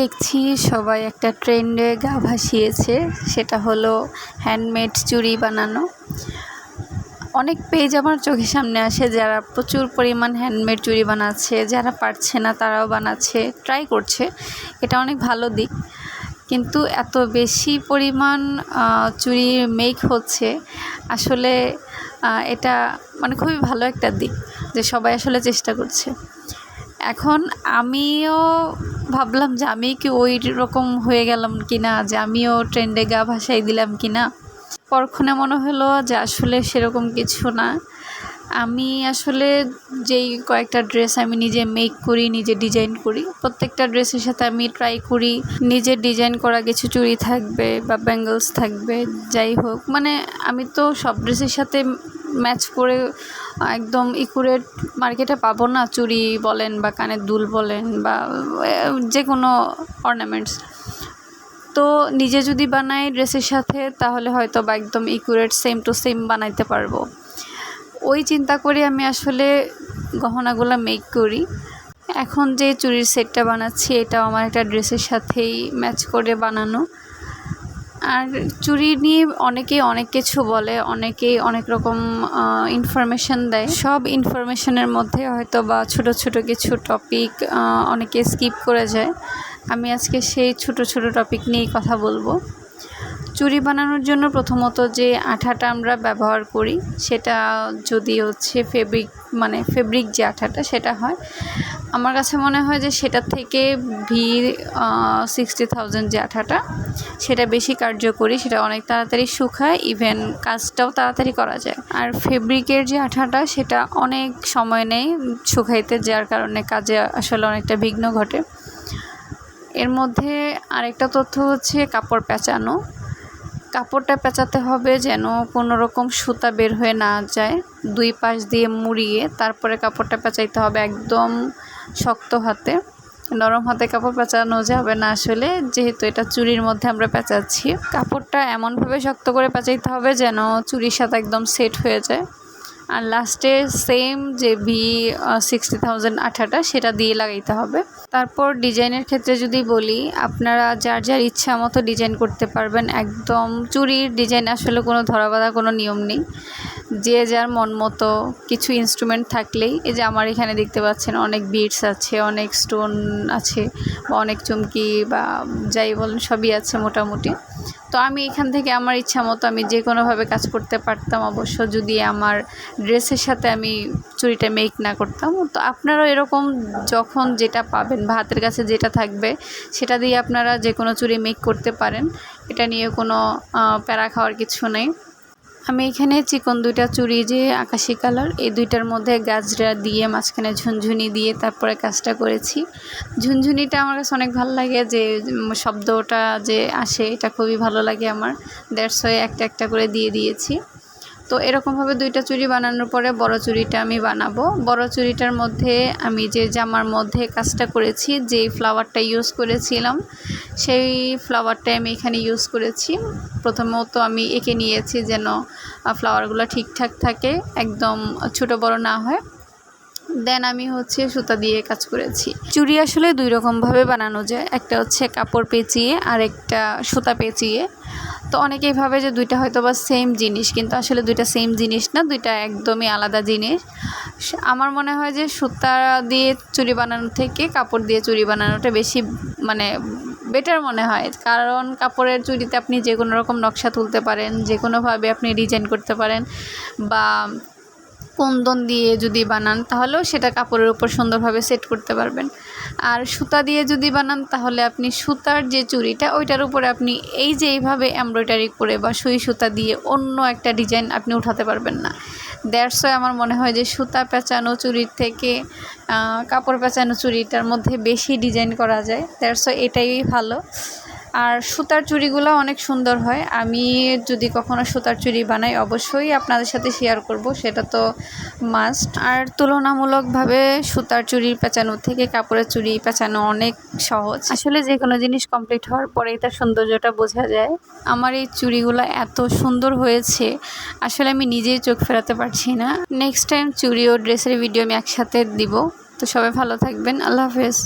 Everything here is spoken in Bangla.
দেখছি সবাই একটা ট্রেন্ডে গা ভাসিয়েছে, সেটা হলো হ্যান্ডমেড চুড়ি বানানো। অনেক পেজ আমার চোখের সামনে আসে যারা প্রচুর পরিমাণ হ্যান্ডমেড চুড়ি বানাচ্ছে, যারা পারছে না তারাও বানাচ্ছে ট্রাই করছে। এটা অনেক ভালো দিক। কিন্তু এত বেশি পরিমাণ চুড়ি মেক হচ্ছে, আসলে এটা মানে খুবই ভালো একটা দিক যে সবাই আসলে চেষ্টা করছে। এখন আমিও ভাবলাম যে আমি কি ওই রকম হয়ে গেলাম কি না যে আমিও ট্রেন্ডে গা ভাসাই দিলাম কি না পরক্ষণে মনে হলো যে আসলে সেরকম কিছু না। আমি আসলে যেই কয়েকটা ড্রেস আমি নিজে মেক করি, নিজে ডিজাইন করি, প্রত্যেকটা ড্রেসের সাথে আমি ট্রাই করি। নিজে ডিজাইন করা কিছু চুড়ি থাকবে বা ব্যাঙ্গলস থাকবে, যাই হোক। মানে আমি তো সব ড্রেসের সাথে ম্যাচ করে একদম ইকুরেট মার্কেটে পাবো না চুড়ি বলেন বা কানের দুল বলেন বা যে কোনো অর্নামেন্টস তো নিজে যদি বানাই ড্রেসের সাথে, তাহলে হয়তো বা একদম ইকুরেট সেম টু সেম বানাইতে পারব। ওই চিন্তা করে আমি আসলে গহনাগুলো মেক করি। এখন যে চুড়ির সেটটা বানাচ্ছি, এটাও আমার একটা ড্রেসের সাথেই ম্যাচ করে বানানো। আর চুরি নিয়ে অনেকেই অনেক কিছু বলে, অনেকেই অনেক রকম ইনফরমেশন দেয়। সব ইনফরমেশনের মধ্যে হয়তো বা ছোট ছোট কিছু টপিক অনেকে স্কিপ করে যায়। আমি আজকে সেই ছোট ছোট টপিক নিয়েই কথা বলব। চুরি বানানোর জন্য প্রথমত যে আঠাটা আমরা ব্যবহার করি, সেটা যদি হচ্ছে ফেব্রিক মানে ফেব্রিক যে আঠাটা, সেটা হয়। আমার কাছে মনে হয় যে সেটা থেকে ভি সিক্সটি থাউজেন্ড যে আঠাটা, সেটা বেশি কার্যকরী, সেটা অনেক তাড়াতাড়ি শুকায় ইভেন কাজটাও তাড়াতাড়ি করা যায়। আর ফেব্রিকের যে আঠাটা, সেটা অনেক সময় নেই শুকাইতে, যার কারণে কাজে আসলে অনেকটা বিঘ্ন ঘটে। এর মধ্যে আরেকটা তথ্য হচ্ছে কাপড় পেঁচানো। কাপড়টা পেঁচাতে হবে যেন কোনো রকম সুতা বের হয়ে না যায়। দুই পাশ দিয়ে মুড়িয়ে তারপরে কাপড়টা পেঁচাইতে হবে একদম শক্ত হাতে। নরম হাতে কাপড় পেঁচানো যাবে না আসলে, যেহেতু এটা চুরির মধ্যে আমরা পেঁচাচ্ছি। কাপড়টা এমনভাবে শক্ত করে পেঁচাইতে হবে যেন চুরির সাথে একদম সেট হয়ে যায়। আর লাস্টে সেম যে ভি সিক্সটি থাউজেন্ড আঠাটা সেটা দিয়ে লাগাইতে হবে। তারপর ডিজাইনের ক্ষেত্রে যদি বলি, আপনারা যার যার ইচ্ছা মতো ডিজাইন করতে পারবেন। একদম চুরির ডিজাইন আসলে কোনো ধরাবাধা কোনো নিয়ম নেই। যে যার মন মতো কিছু ইনস্ট্রুমেন্ট থাকলেই, এই যে আমার এখানে দেখতে পাচ্ছেন অনেক বিটস আছে, অনেক স্টোন আছে, বা অনেক চুমকি বা যাই বলেন সবই আছে মোটামুটি। তো আমি এখান থেকে আমার ইচ্ছা মতো আমি যে কোনোভাবে কাজ করতে পারতাম অবশ্য যদি আমার ড্রেসের সাথে আমি চুরিটা মেক না করতাম। তো আপনারাও এরকম যখন যেটা পাবেন বা হাতের কাছে যেটা থাকবে, সেটা দিয়ে আপনারা যে কোনো চুরি মেক করতে পারেন। এটা নিয়ে কোনো প্যারা খাওয়ার কিছু নেই। আমি এখানে চিকন দুইটা চুড়ি যে আকাশি কালার, এই দুইটার মধ্যে গাজরা দিয়ে মাঝখানে ঝুনঝুনি দিয়ে তারপরে কাজটা করেছি। ঝুনঝুনিটা আমার কাছে অনেক ভালো লাগে যে শব্দটা যে আসে, এটা খুবই ভালো লাগে আমার। ওয়ে একটা একটা করে দিয়ে দিয়েছি। তো এরকমভাবে দুইটা চুড়ি বানানোর পরে বড় চুড়িটা আমি বানাবো। বড় চুড়িটার মধ্যে আমি যে জামার মধ্যে কাজটা করেছি যে ফ্লাওয়ারটা ইউজ করেছিলাম, সেই ফ্লাওয়ারটাই আমি এখানে ইউজ করেছি। প্রথমত আমি এঁকে নিয়েছি যেন ফ্লাওয়ারগুলো ঠিকঠাক থাকে, একদম ছোট বড় না হয়। দেন আমি হচ্ছে সুতা দিয়ে কাজ করেছি। চুড়ি আসলে দুই রকমভাবে বানানো যায়। একটা হচ্ছে কাপড় পেঁচিয়ে আর একটা সুতা পেঁচিয়ে। তো অনেকেই ভাবে যে দুইটা হয়তো বা সেম জিনিস, কিন্তু আসলে দুইটা সেম জিনিস না, দুইটা একদমই আলাদা জিনিস। আমার মনে হয় যে সুতা দিয়ে চুড়ি বানানো থেকে কাপড় দিয়ে চুড়ি বানানোটা বেশি মানে বেটার মনে হয়। কারণ কাপড়ের চুড়িতে আপনি যে কোনো রকম নকশা তুলতে পারেন যে কোনোভাবে আপনি ডিজাইন করতে পারেন বা কুন্দন দিয়ে যদি বানান, তাহলেও সেটা কাপড়ের উপর সুন্দরভাবে সেট করতে পারবেন। আর সুতা দিয়ে যদি বানান, তাহলে আপনি সুতার যে চুড়িটা, ওইটার উপরে আপনি এই যে এইভাবে এমব্রয়ডারি করে বা সুই সুতা দিয়ে অন্য একটা ডিজাইন আপনি উঠাতে পারবেন না। দ্যাটস আমার মনে হয় যে সুতা পেঁচানো চুড়ির থেকে কাপড় পেঁচানো চুড়িটার মধ্যে বেশি ডিজাইন করা যায়। দ্যাটস এটাই ভালো। আর সুতার চুড়িগুলো অনেক সুন্দর হয়। আমি যদি কখনো সুতার চুড়ি বানাই অবশ্যই আপনাদের সাথে শেয়ার করব সেটা তো মাস্ট আর তুলনামূলকভাবে সুতার চুড়ি পেঁচানো থেকে কাপড়ের চুড়ি পেঁচানো অনেক সহজ। আসলে যে কোনো জিনিস কমপ্লিট হওয়ার পরেই তার সৌন্দর্যটা বোঝা যায়। আমার এই চুড়িগুলো এত সুন্দর হয়েছে আসলে আমি নিজেই চোখ ফেরাতে পারছি না। নেক্সট টাইম চুড়ি ও ড্রেসের ভিডিও আমি একসাথে দিব। তো সবাই ভালো থাকবেন আল্লাহ হাফেজ।